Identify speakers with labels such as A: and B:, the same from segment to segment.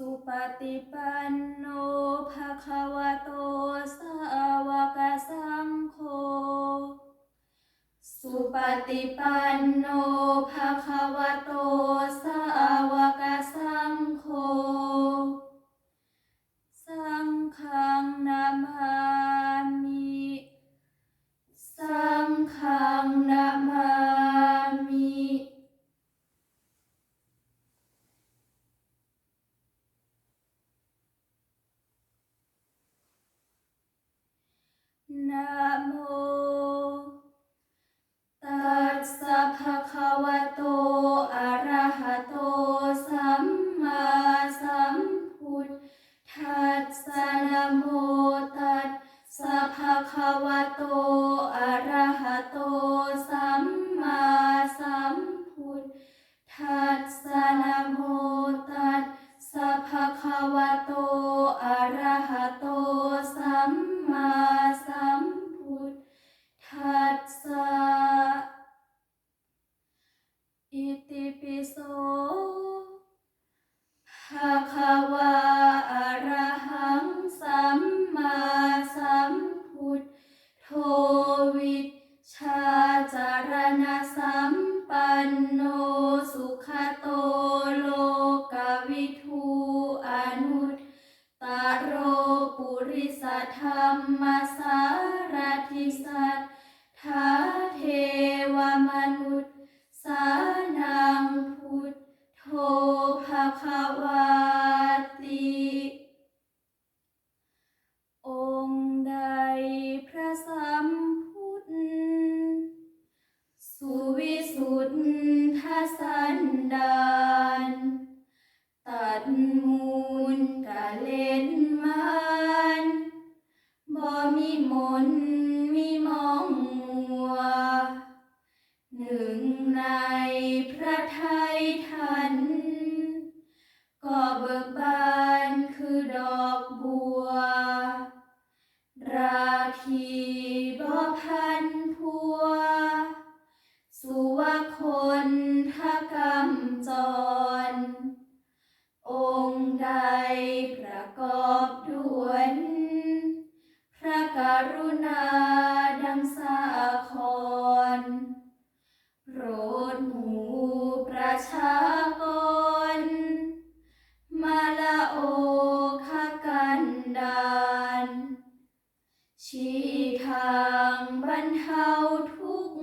A: สุปฏิปันโนภะคะวะโตสาวกสังโฆ สุปฏิปันโนภะคะวะโตสาวกสังโฆ สังฆังนามามิ สังฆังนาาจารณะสัมปันโนสุขโตโลกวิทูอนุตตโรปุริสธรรมสารทิสัทธาเทวมนุษย์สานังพุทโธภะควาติองค์ใดพระสัม วิสุทธสันดานตัดมูลกะเล่นมานบ่มีมนมีมองมัวหนึ่งใน เทาทุกข์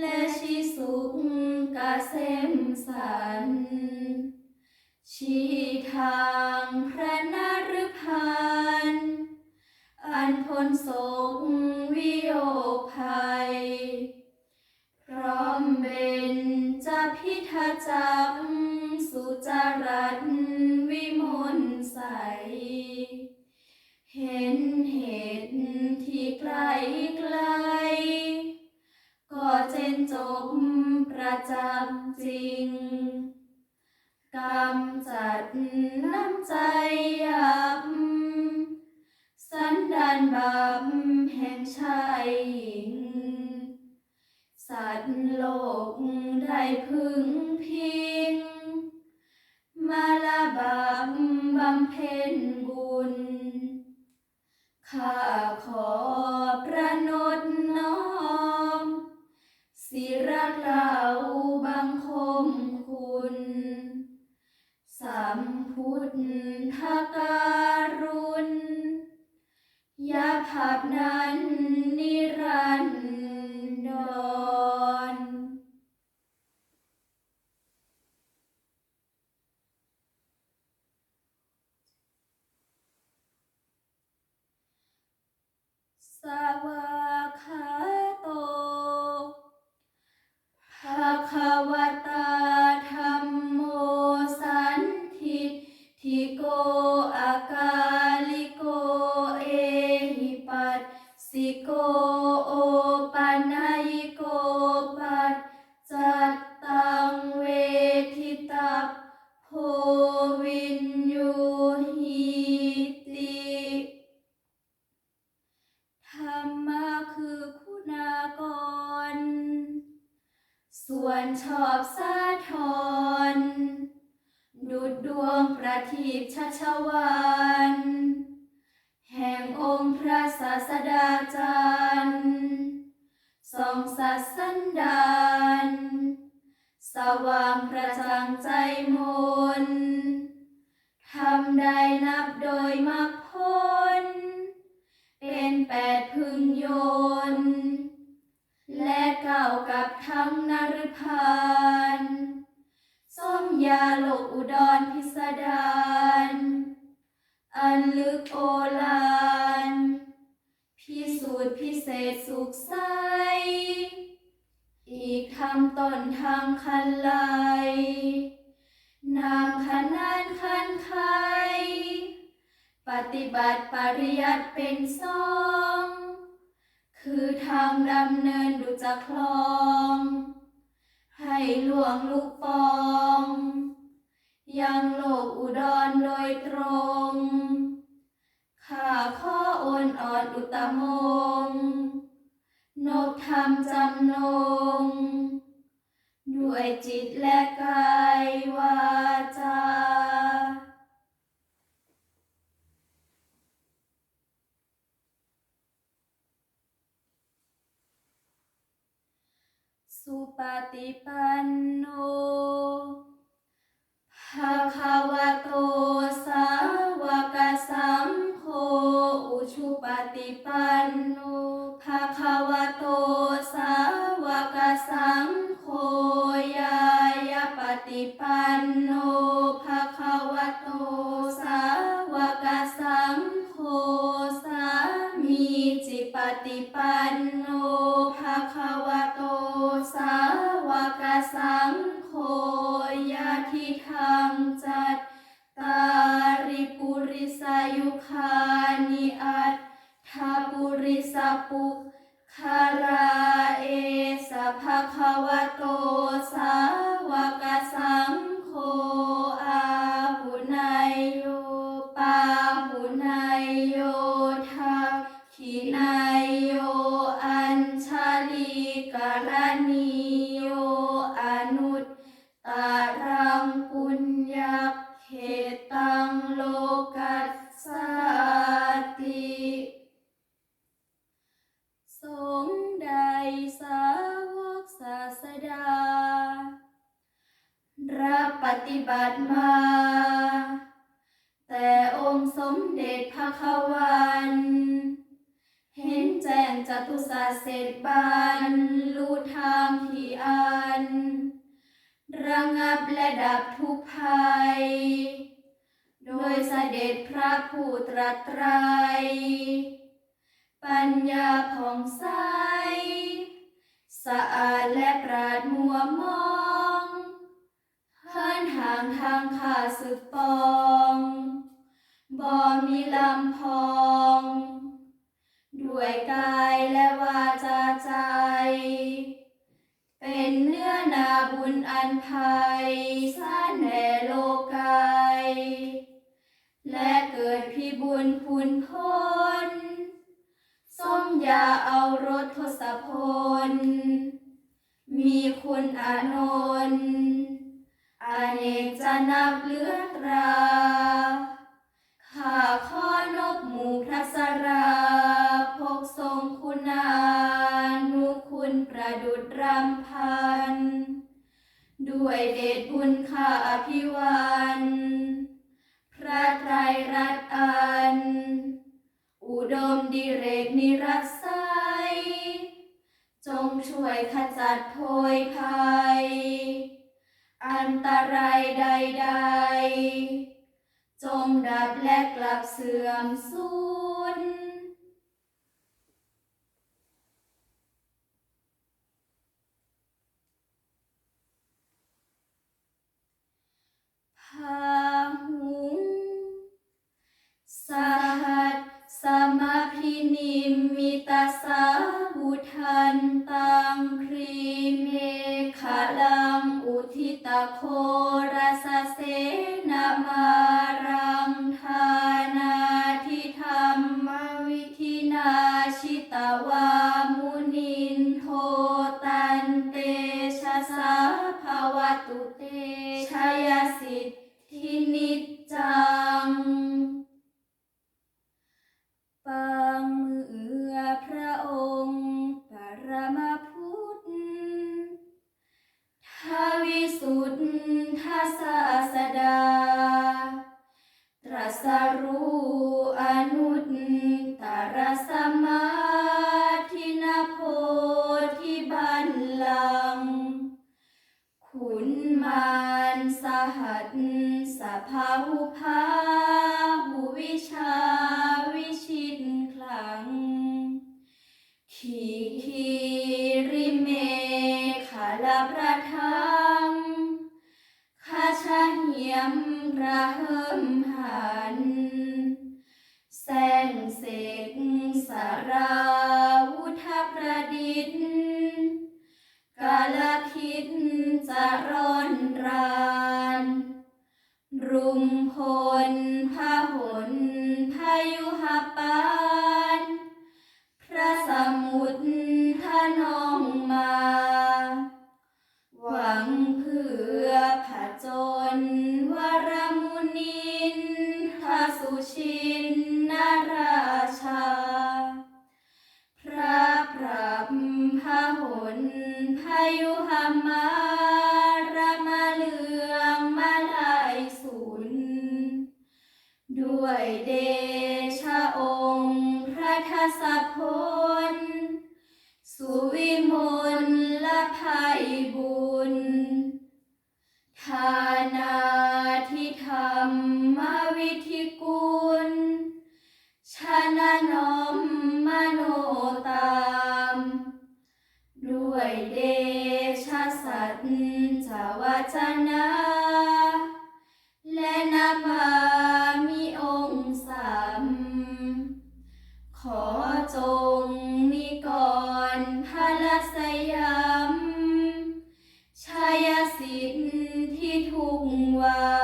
A: และชีสุขกเกษมสัน ชี้ทางพระนรพันอันพ้นโศกวิโยภัย พร้อมเป็นจะพิทาจักสุจารัตน์วิมลใส เห็น ลไกล ก็เจนจบประจักษ์จริงกำจัดน้ำใจยับ สันดานบาปแห่งชายหญิง สัตว์โลกได้พึงพิง มาละบาปบำเพ็ญ ข้าขอประนดน้อม ศิรกล่าวบังคมคุณ สัมพุทธการุณยาภาพนั้น นชอบสาทรดุดดวงประทีปชัชวานแห่งองค์พระศาสดาจารย์ส่องสัสสันดานสว่างประจังใจมนทำได้นับโดยมรร ทั้งนรพานส้มยาโลกอุดรพิสดารอันลึกโอฬารพิสูจน์พิเศษสุขใส อีกทำต้นทางคันไลนามขนานคันไขปฏิบัติปริยัติเป็นสอง คือทางดำเนินดุจคลอง ให้หลวงลูกปอง ยังโลกอุดรโดยตรง ข้าข้อโอนอ่อนอุตมง นบธรรมจำนง ด้วยจิตและกายวาจา สุ ปฏิปันโนภะคะวะโต เด็จพระควัน เห็นแจ้งจตุศาสเสร็จบานรู้ทางที่อัน ระงับและดับทุกภัย โดยเสด็จพระผู้ตรัสไตร ปัญญาผ่องใส สะอาดและปราดมัวมองเฮินห่างทางข้าสึกปอง บ่มีลำพอง ด้วยกายและวาจาใจ เป็นเนื้อนาบุญอันภัยสร้างแด่โลกายและเกิดพิบุญคุณพ้นสมยาเอารถทศพล มีคุณอานนท์อเนกจะนับเลือตรา ด้วยเดชบุญข้าอภิวันพระไตรรัตน์อัน อุดมดิเรกนิรัสไสยจงช่วยขจัดโพยภัย อันตรายใด ๆ จงดับและกลับเสื่อมสูญ Dadah. ย้ำระหิมหัน แสงเสกสาราวุธประดิษฐ์กาลคิดจะร้อนราน รุมพลพา สินที่ทุกวัน